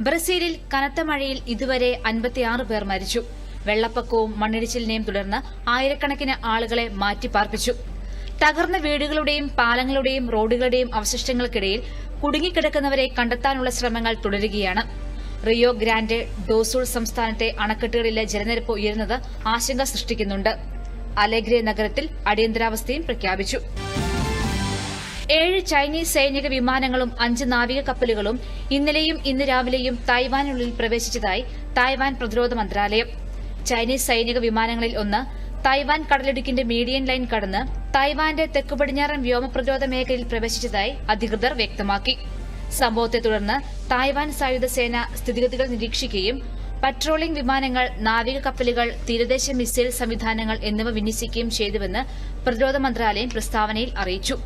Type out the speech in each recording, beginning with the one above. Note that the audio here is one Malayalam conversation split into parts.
ബ്രസീലിൽ കനത്ത മഴയിൽ ഇതുവരെ അൻപത്തിയാറ് പേർ മരിച്ചു. വെള്ളപ്പൊക്കവും മണ്ണിടിച്ചിലിനെയും തുടർന്ന് ആയിരക്കണക്കിന് ആളുകളെ മാറ്റിപ്പാർപ്പിച്ചു തകർന്ന വീടുകളുടെയും പാലങ്ങളുടെയും റോഡുകളുടെയും അവശിഷ്ടങ്ങൾക്കിടയിൽ കുടുങ്ങിക്കിടക്കുന്നവരെ കണ്ടെത്താനുള്ള ശ്രമങ്ങൾ തുടരുകയാണ്. റിയോ ഗ്രാൻഡ് ഡോസുൾ സംസ്ഥാനത്തെ അണക്കെട്ടുകളിലെ ജലനിരപ്പ് ഉയരുന്നത് ആശങ്ക സൃഷ്ടിക്കുന്നുണ്ട്. അലഗ്രെ നഗരത്തിൽ അടിയന്തരാവസ്ഥയും പ്രഖ്യാപിച്ചു. ഏഴ് ചൈനീസ് സൈനിക വിമാനങ്ങളും അഞ്ച് നാവിക കപ്പലുകളും ഇന്നലെയും ഇന്ന് രാവിലെയും തായ്വാനുള്ളിൽ പ്രവേശിച്ചതായി തായ്വാൻ പ്രതിരോധ മന്ത്രാലയം. ചൈനീസ് സൈനിക വിമാനങ്ങളിൽ ഒന്ന് തായ്വാൻ കടലിടുക്കിന്റെ മീഡിയൻ ലൈൻ കടന്ന് തായ്വാന്റെ തെക്കു പടിഞ്ഞാറൻ വ്യോമ പ്രതിരോധ മേഖലയിൽ പ്രവേശിച്ചതായി അധികൃതർ വ്യക്തമാക്കി. സംഭവത്തെ തുടർന്ന് തായ്വാൻ സായുധ സേന സ്ഥിതിഗതികൾ നിരീക്ഷിക്കുകയും പട്രോളിംഗ് വിമാനങ്ങൾ നാവിക കപ്പലുകൾ തീരദേശ മിസൈൽ സംവിധാനങ്ങൾ എന്നിവ വിന്യസിക്കുകയും ചെയ്തുവെന്ന് പ്രതിരോധ മന്ത്രാലയം പ്രസ്താവനയിൽ അറിയിച്ചു.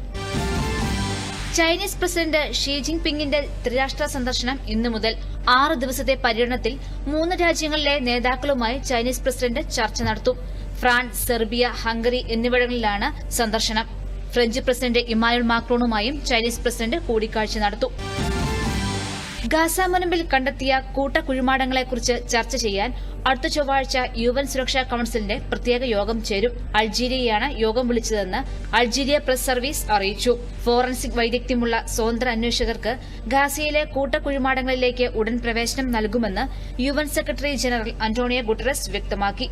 ചൈനീസ് പ്രസിഡന്റ് ഷീ ജിങ് പിങ്ങിന്റെ ത്രിരാഷ്ട്ര സന്ദർശനം ഇന്നു മുതൽ ആറ് ദിവസത്തെ പര്യടനത്തിൽ മൂന്ന് രാജ്യങ്ങളിലെ നേതാക്കളുമായി ചൈനീസ് പ്രസിഡന്റ് ചർച്ച നടത്തും. ഫ്രാൻസ് സെർബിയ ഹംഗറി എന്നിവിടങ്ങളിലാണ് സന്ദർശനം. ഫ്രഞ്ച് പ്രസിഡന്റ് ഇമാനുൽ മാക്രോണുമായും ചൈനീസ് പ്രസിഡന്റ് കൂടിക്കാഴ്ച നടത്തും. ഗാസ മുനമ്പിൽ കണ്ടെത്തിയ കൂട്ടക്കുഴിമാടങ്ങളെക്കുറിച്ച് ചർച്ച ചെയ്യാൻ അടുത്ത ചൊവ്വാഴ്ച യു എൻ സുരക്ഷാ കൌൺസിലിന്റെ പ്രത്യേക യോഗം ചേരും. അൾജീരിയയാണ് യോഗം വിളിച്ചതെന്ന് അൾജീരിയ പ്രസ് സർവീസ് അറിയിച്ചു. ഫോറൻസിക് വൈദഗ്ധ്യമുള്ള സ്വതന്ത്ര അന്വേഷകർക്ക് ഗാസയിലെ കൂട്ടക്കുഴിമാടങ്ങളിലേക്ക് ഉടൻ പ്രവേശനം നൽകുമെന്ന് U secretary general Antonio Guterres വ്യക്തമാക്കി.